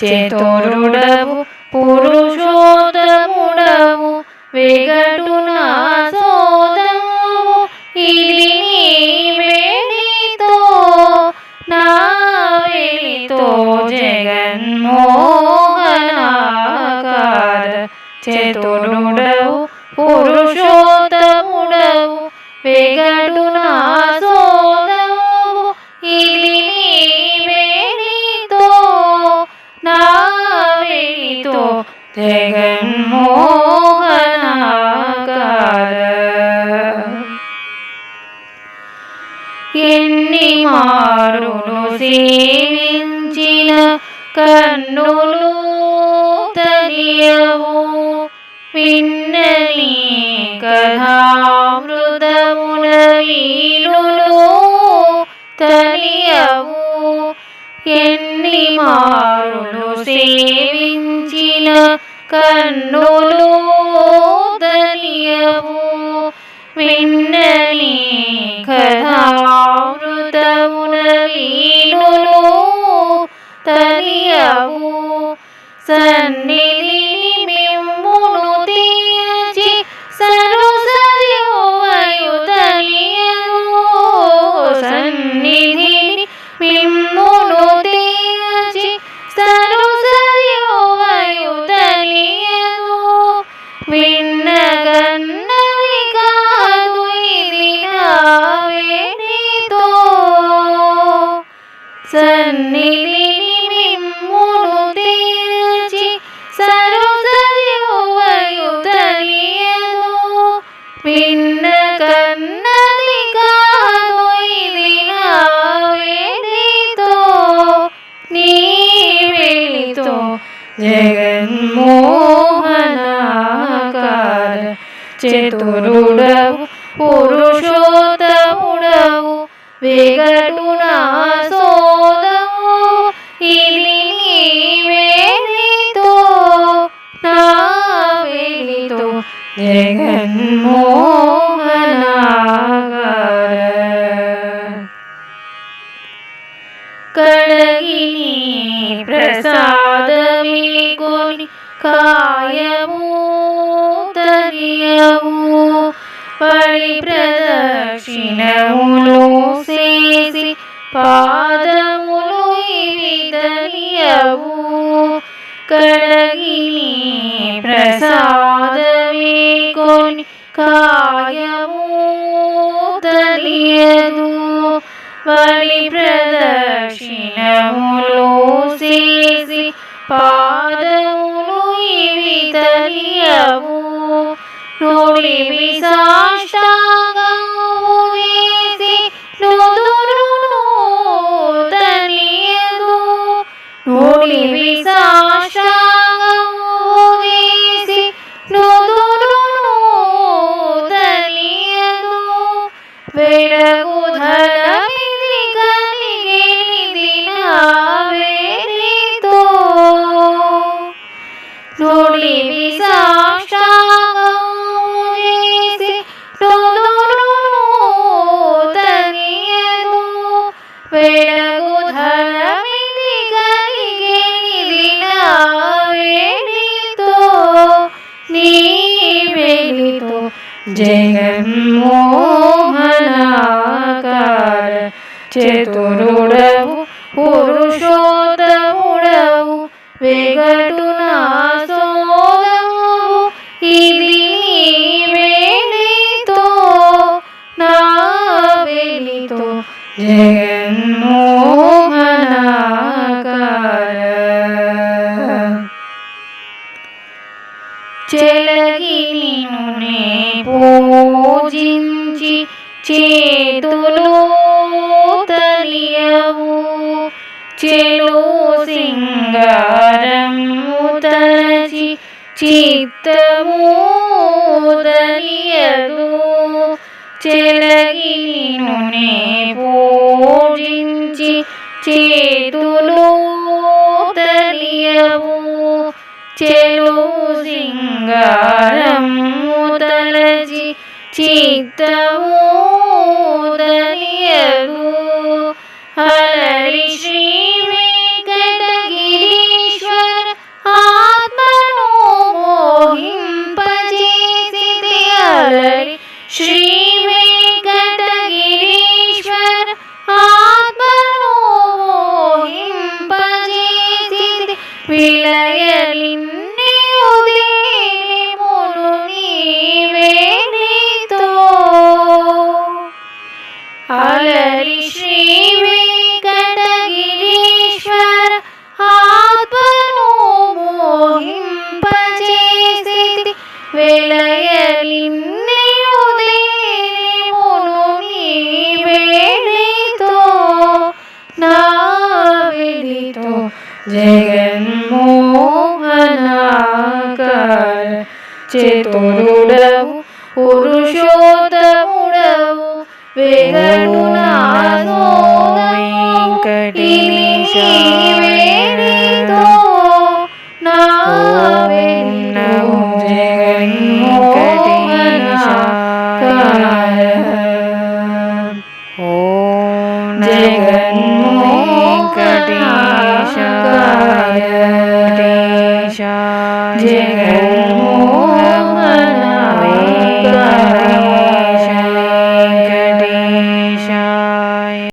చేతోరుడవు పురుషోత్తముడవు వెగటు నా సోదము ఇది నీ వేడితో నా వెలితో జగన్మోహనాకార చేతోరుడవు పురుషోత్తముడవు ఎన్ని మారును సేవించిన కన్నులు తనియవు. పిన్నని కథామృతమున వీణులు తనియవు. ఎన్ని మారును సేవించిన కన్నులు తనియవు. పిన్నని కథా తనియవు సన్నిధిని మిమ్మును తీర్చి సరుసయోవయు తనియవు సన్నిధిని మిమ్మును తీర్చి సరుసయోవయు తనియవు విన్నగన్నది కాదు ఇది నా వేడితో సన్నిధిని കണ്ണതി നീ ജഗന്മോഹനാകാര ചേതുരുടവു പുരുഷോത്തമുടവു വേഗടു പ്രസാദമേകോനി കായമോ തനിയമോ പരിപ്രദക്ഷിണമുലോ സേസി പാദമുലോ തനിയവോ കടകിനി പ്രസാദമേകോനി കായമോ തനിയതു പരിപ്ര జగన్మోహనాకార చతురుడవు పురుషోత్తముడవు వెగటు నా సోదము ఇది నీ వేలితో నా వెలితో జగన్మోహనాకార చిత్తము దలియదు చెలగిలిను నే పూజించి చేతులు తెలియవు చెలు సింగారము తలచి చిత్తము അലരി ശ്രീ വെങ്കടഗിരീശ്വര ആത്മനോ മോഹിംപചേസിതി വെളയലിന്നയുദേവനു നീ വേളിതോ നാവിലിതോ ജഗന്മോഹനാകാര ചേതുരുടവു പുരുഷോത്തമു వెదడునా సోదం